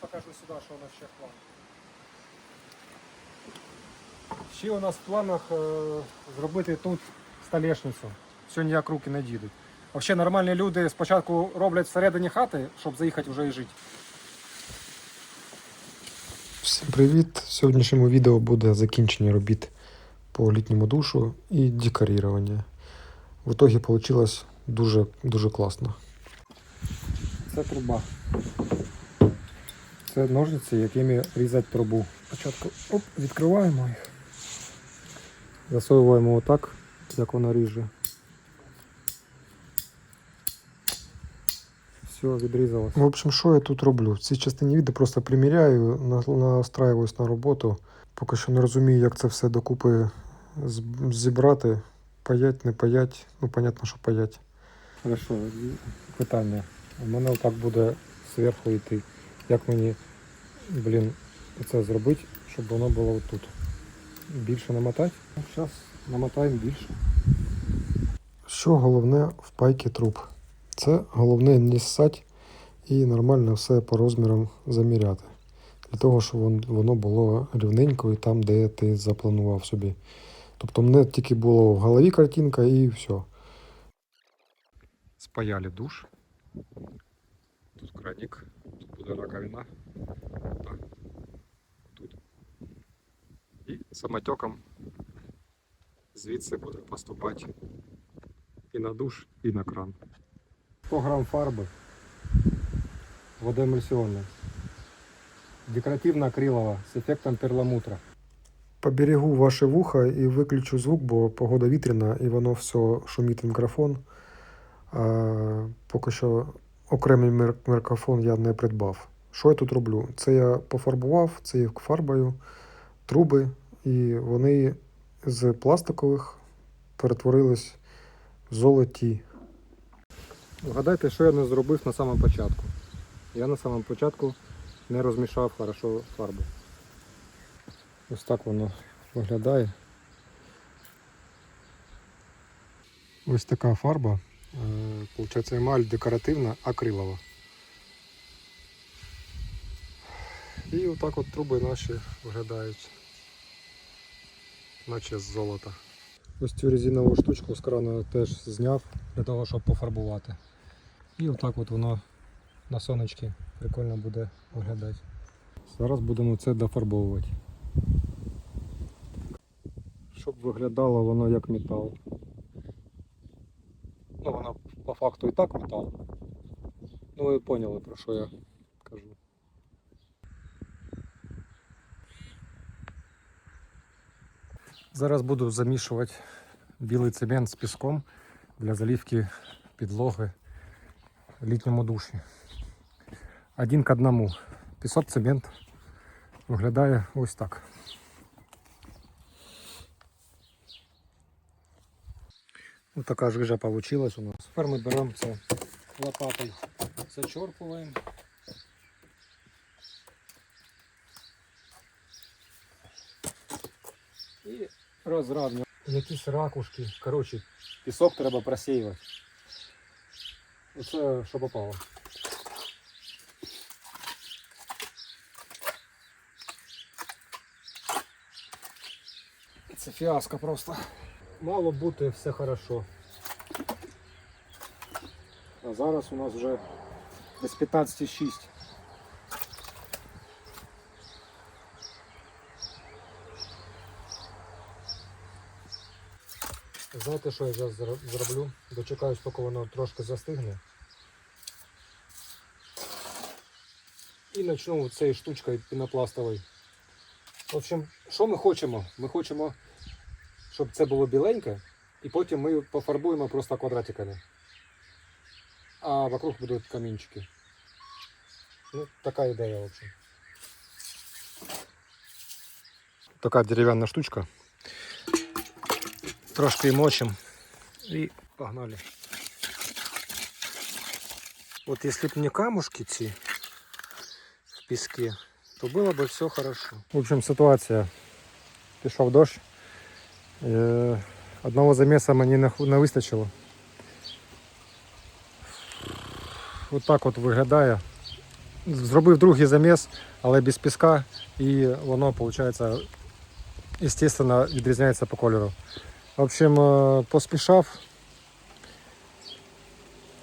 покажу сюди, що у нас ще в планах. Ще у нас в планах е, зробити тут столешницю. Сьогодні як руки не дійдуть. Взагалі нормальні люди спочатку роблять всередині хати, щоб заїхати вже і жити. Всім привіт! В сьогоднішньому відео буде закінчення робіт по літньому душу і декорування. В итоге вийшло дуже, дуже класно. Це труба. Це ножниці, якими різати трубу. Спочатку оп, відкриваємо їх. Засовуємо отак, як вона ріже. Все, відрізалось. В общем, що я тут роблю? В цій частині відео просто приміряю, на- настраююсь на роботу. Поки що не розумію, як це все докупи зібрати. Паять, не паять. Ну, понятно, що паять. Хорошо, питання. У мене отак буде зверху йти. Як мені, блін, це зробити, щоб воно було отут? Більше намотати? Зараз намотаємо більше. Що головне в пайки труб? Це головне не ссать і нормально все по розмірам заміряти. Для того, щоб воно було рівненько і там, де ти запланував собі. Тобто мене тільки було в голові картинка і все. Спаяли душ. Тут краник, тут буде раковина. Так. Тут. І самотеком звідси буде поступати і на душ, і на кран. 100 грам фарби. Водоемульсионная. Декоративно-акрилова с эффектом перламутра. Поберегу ваше вуха і виключу звук, бо погода вітряна і воно все шумить в мікрофон. А, поки що окремий мікрофон я не придбав. Що я тут роблю? Це я пофарбував цією фарбою труби, і вони з пластикових перетворились в золоті. Вгадайте, що я не зробив на самому початку. Я на самому початку не розмішав хорошо фарбу. Ось так воно виглядає. Ось така фарба. Получається емаль декоративна, акрилова. І отак от труби наші виглядають. Наче з золота. Ось цю резинову штучку з крана теж зняв для того, щоб пофарбувати. І отак от воно на сонечки прикольно буде виглядати. Зараз будемо це дофарбовувати. Щоб виглядало воно як метал. Факту і так метал. Ну ви поняли про що я кажу. Зараз буду замішувати білий цемент з піском для заливки підлоги в літньому душі. Один к одному. Пісок, цемент виглядає ось так. Ось така жижа получилась у нас. Тепер ми беремо це лопатою, зачерпуємо. І розравнюємо. Якісь ракушки. Коротше, пісок треба просіювати. Оце що попало. Це фіаско просто. Мало бути все хорошо. А зараз у нас вже десь 15,6. Знаєте, що я зараз зроблю? Дочекаюсь, поки воно трошки застигне. І почну цією штучкою пінопластовою. В общем, що ми хочемо? Ми хочемо, щоб це було біленьке, і потім ми пофарбуємо просто квадратиками. А вокруг будуть камінчики. Ну, така ідея, в общем. Така дерев'яна штучка. Трошки мочим і погнали. От якщо б не камушки ці в піскі, то було б все хорошо. В общем, ситуація. Пішов дощ. Е, Одного замеса мені не вистачило. От так от виглядає зробив другий заміс, але без піска, і воно, виходить, естественно, відрізняється по кольору. В общем, е, поспішав.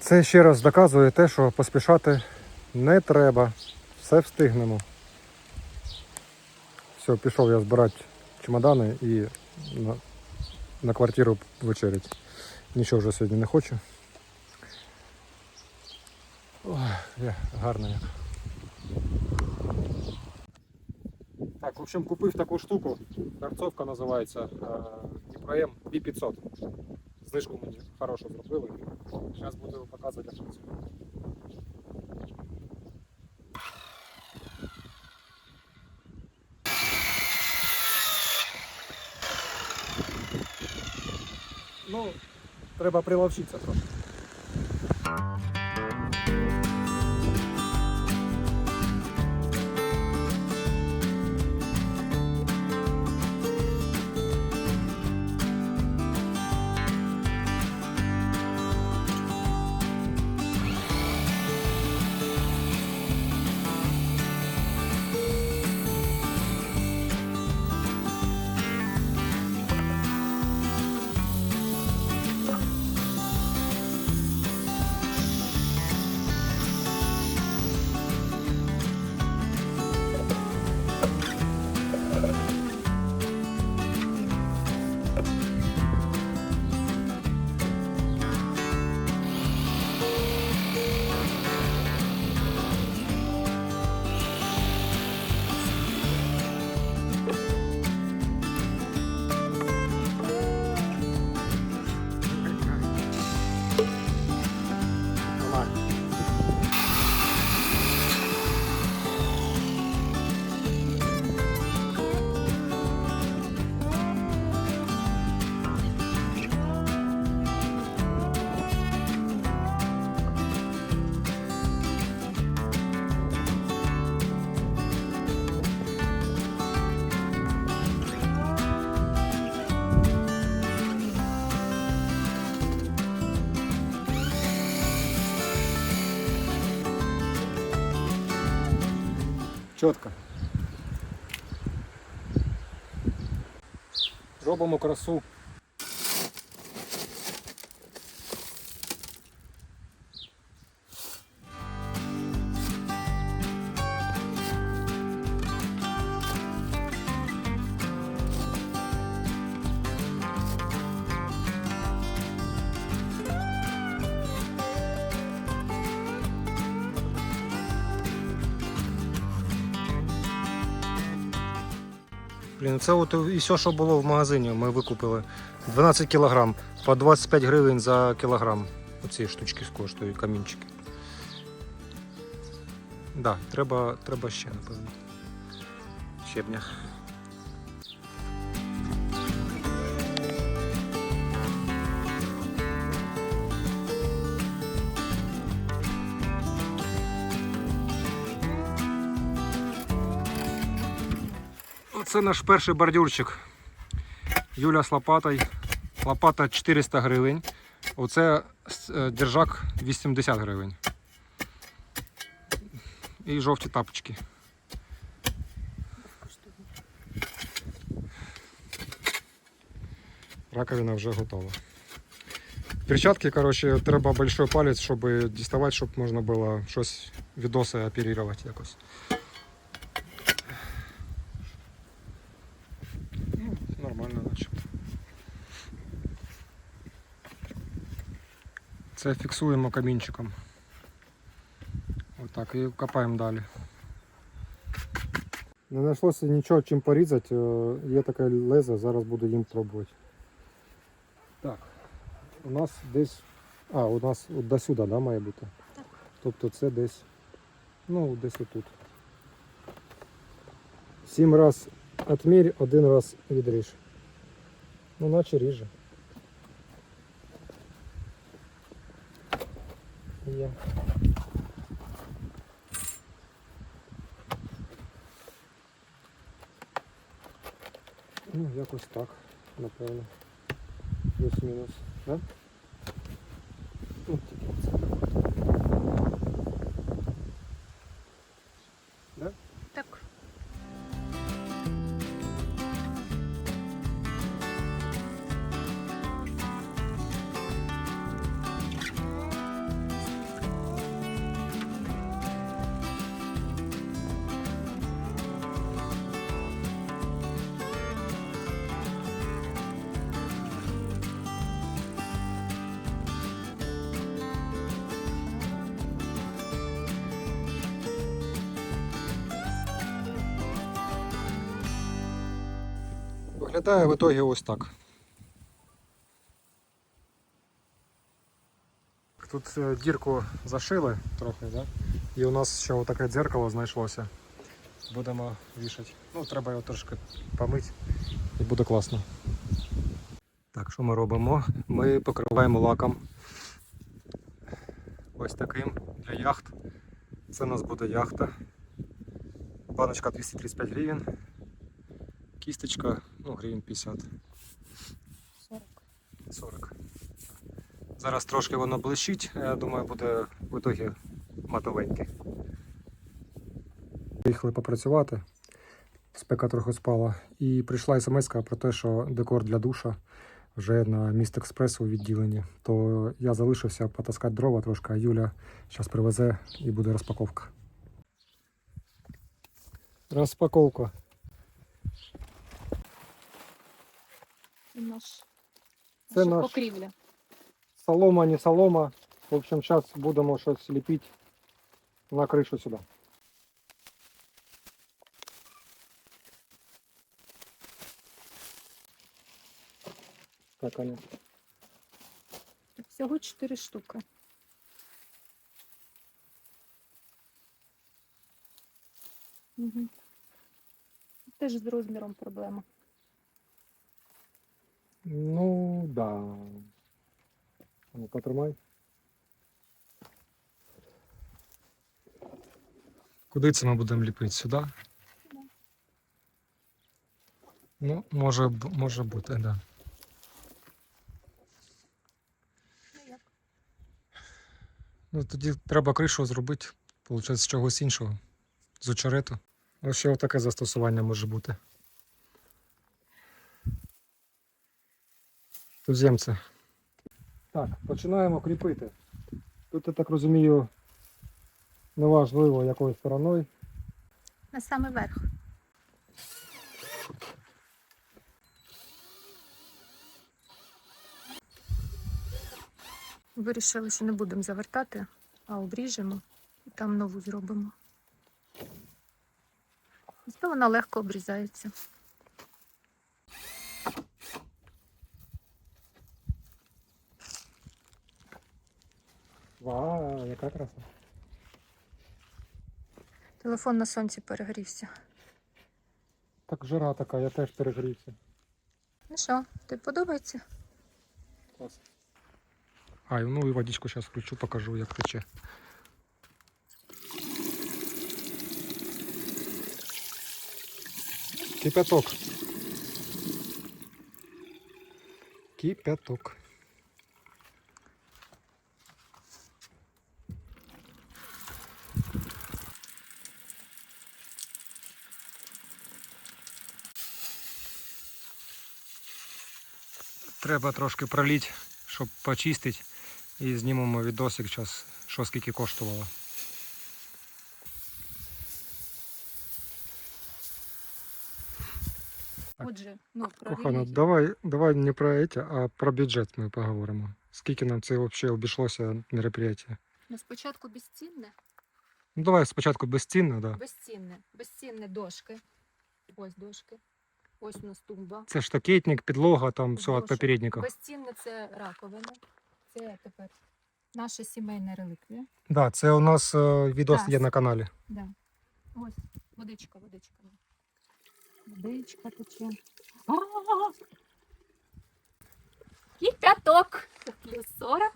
Це ще раз доказує те, що поспішати не треба. Все встигнемо. Все, пішов я збирати чемодани і на, на квартиру вечерять. Нічого вже сьогодні не хочу. Ой, є, гарно як. Так, в общем, купив таку штуку. Тарцовка називається Дніпром B500. Знижку мені хорошу зробили. Зараз буду показувати, як працює. Ну, треба приловчитися Чітко. Робимо красу. Блін, це от і все, що було в магазині, ми викупили. 12 кілограм, по 25 гривень за кілограм. Оці штучки коштують, камінчики. Да, треба, треба ще, напевно. Щебня. Оце наш перший бордюрчик. Юля з лопатою. Лопата 400 гривень. Оце е, держак 80 гривень. І жовті тапочки. Раковина вже готова. Перчатки, коротше, треба большой палець, щоб діставати, щоб можна було щось відоси оперувати якось. Ну, нормально, начебто. Це фіксуємо камінчиком. Отак, і копаємо далі. Не знайшлося нічого чим порізати. е, Є таке лезо, зараз буду їм пробувати. Так, у нас десь. А, у нас от до сюди, да, має бути? Так. Тобто це десь. Ну, десь отут. Сім раз отмірь, один раз відріж. Ну, наче ріже. Є. Ну, якось так, напевно. Плюс-мінус. Ну, тільки це. Виглядає в ітогі ось так. Тут е, дірку зашили трохи, да? і у нас ще таке дзеркало знайшлося. Будемо вішати. Ну, треба його трошки помити і буде класно. Так, що ми робимо? Ми покриваємо лаком ось таким для яхт. Це у нас буде яхта. Баночка 235 гривень. Кісточка, ну, гривень 50. 40. 40. Зараз трошки воно блищить, я думаю, буде в ітогі матовеньке. Приїхали попрацювати, спека трохи спала, і прийшла смс про те, що декор для душа вже на міст експрес у відділенні. То я залишився потаскати дрова трошки, а Юля зараз привезе і буде розпаковка. Розпаковка. наш Це наша наш- покрівля. Солома, не солома. В общем, зараз будемо щось ліпити на кришу сюди. Так, Аня. Всього 4 штуки. Угу. Теж з розміром проблема. Ну, да. Ну, потримай. Куди це ми будемо ліпити? Сюди? Ну, може, може бути, так. Да. Ну, тоді треба кришу зробити, виходить, з чогось іншого. З очерету. Ось ще таке застосування може бути. Туземці. Так, починаємо кріпити. Тут, я так розумію, неважливо якою стороною. На самий верх. Вирішили, що не будемо завертати, а обріжемо і там нову зробимо. Зато вона легко обрізається. Вау, яка краса. Телефон на сонці перегрівся. Так жара така, я теж перегрівся. Ну що, тобі подобається? Клас. А, ну і водичку зараз включу, покажу, як тече. Кипяток. Кипяток. Треба трошки пролити, щоб почистити. І знімемо відосик що скільки коштувало. Отже, ну, про Кохана, давай, давай не про эти, а про бюджет ми поговоримо. Скільки нам це взагалі обійшлося мероприятие? Ну, спочатку безцінне, Ну давай спочатку безцінно, да. безцінне, безцінне дошки. Ось дошки. Ось у нас тумба. Це штакетник, підлога, там все від попередника. Безцінне це раковина. Це тепер наша сімейна реліквія. Да, це у нас е, відос є на каналі. Да. Ось, водичка, водичка. Водичка тече. А! Кипяток. Плюс 40.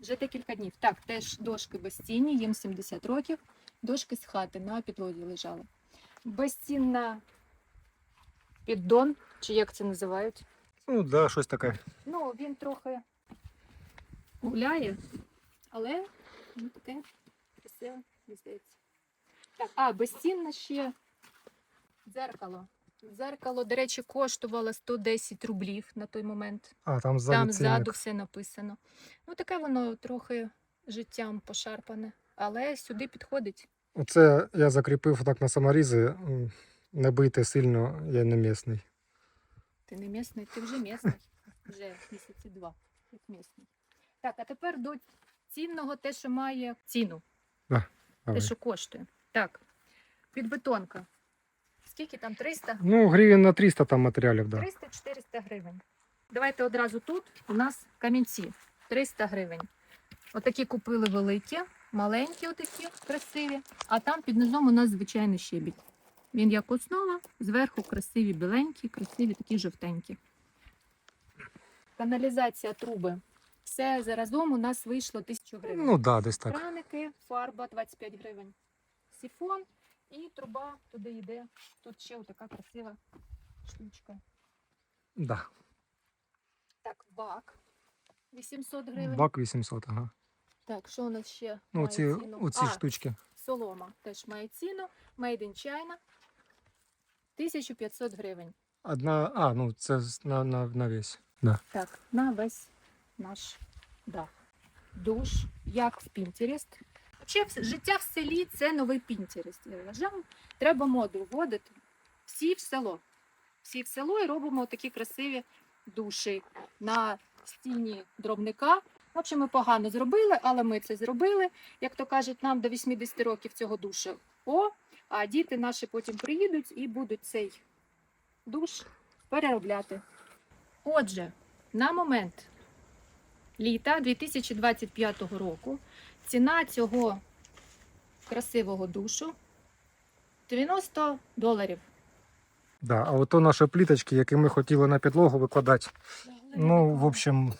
Вже декілька днів. Так, теж дошки безцінні, їм 70 років. Дошки з хати на підлозі лежали. Безцінна піддон, чи як це називають. Ну, да, щось таке. Ну, він трохи гуляє, але ну, таке красиве, мені здається. Так, а, безцінне ще дзеркало. Дзеркало, до речі, коштувало 110 рублів на той момент. А, там ззаду Там цінник. ззаду все написано. Ну, таке воно трохи життям пошарпане, але сюди підходить. Оце я закріпив так на саморізи. Бийте сильно, я не місний. Ти не місний, ти вже місний. Вже місяці два, як місний. Так, а тепер до цінного те, що має ціну. Давай. Те, що коштує. Так, підбетонка. скільки там 300? Ну, гривень на 300 там матеріалів, да. 300-400 гривень. Давайте одразу тут у нас камінці 300 гривень. Отакі купили великі, маленькі, отакі красиві, а там під низом у нас звичайний щебінь. Він як основа, зверху красиві біленькі, красиві такі жовтенькі. Каналізація труби. Все заразом у нас вийшло 1000 гривень. Ну, да, десь так. Краники, фарба 25 гривень. Сіфон і труба туди йде. Тут ще така красива штучка. Да. Так, бак 800 гривень. Бак 800, ага. Так, що у нас ще? Ну, має оці, ціну? оці а, штучки. солома теж має ціну. Made in China. 1500 гривень. Одна, а, ну це на, на, на весь. Так, на весь наш дах. Душ, як в Пінтерест. Взагалі, життя в селі це новий Пінтерест. Я вважаю. Треба моду вводити. Всі в село. Всі в село і робимо такі красиві душі на стіні дробника. В общем, ми погано зробили, але ми це зробили. Як то кажуть, нам до 80 років цього душу. О, а діти наші потім приїдуть і будуть цей душ переробляти. Отже, на момент літа 2025 року ціна цього красивого душу 90 доларів. Да, а ото наші пліточки, які ми хотіли на підлогу викладати. Ну, в общем,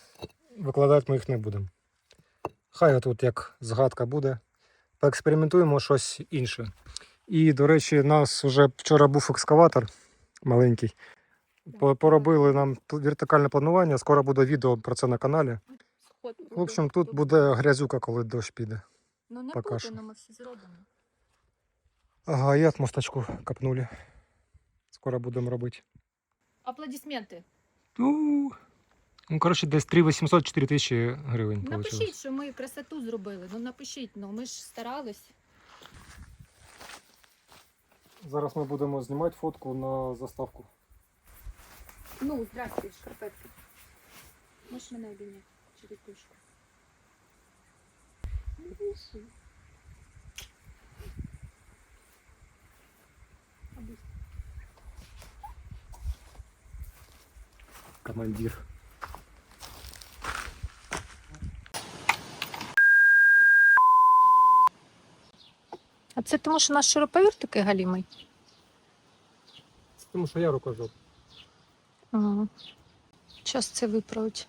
викладати ми їх не будемо. Хай тут як згадка буде. Поекспериментуємо щось інше. І, до речі, у нас вже вчора був екскаватор маленький. Поробили нам вертикальне планування. Скоро буде відео про це на каналі. В общем, тут буде грязюка, коли дощ піде. Ну не буде, що. але ми все зробимо. Ага, і отмосточку капнули. Скоро будемо робити. Аплодисменти. Ну, ну коротше, десь 3800-4 тисячі гривень вийшло. Напишіть, що ми красоту зробили. Ну напишіть, ну ми ж старались. Зараз ми будемо знімати фотку на заставку. Ну, здрасте, шкарпетки. Можеш мене обійняти через душку. Командир. А це тому, що наш широповір такий галімий? Тому що я рукожоп. Ага. Час це виправить.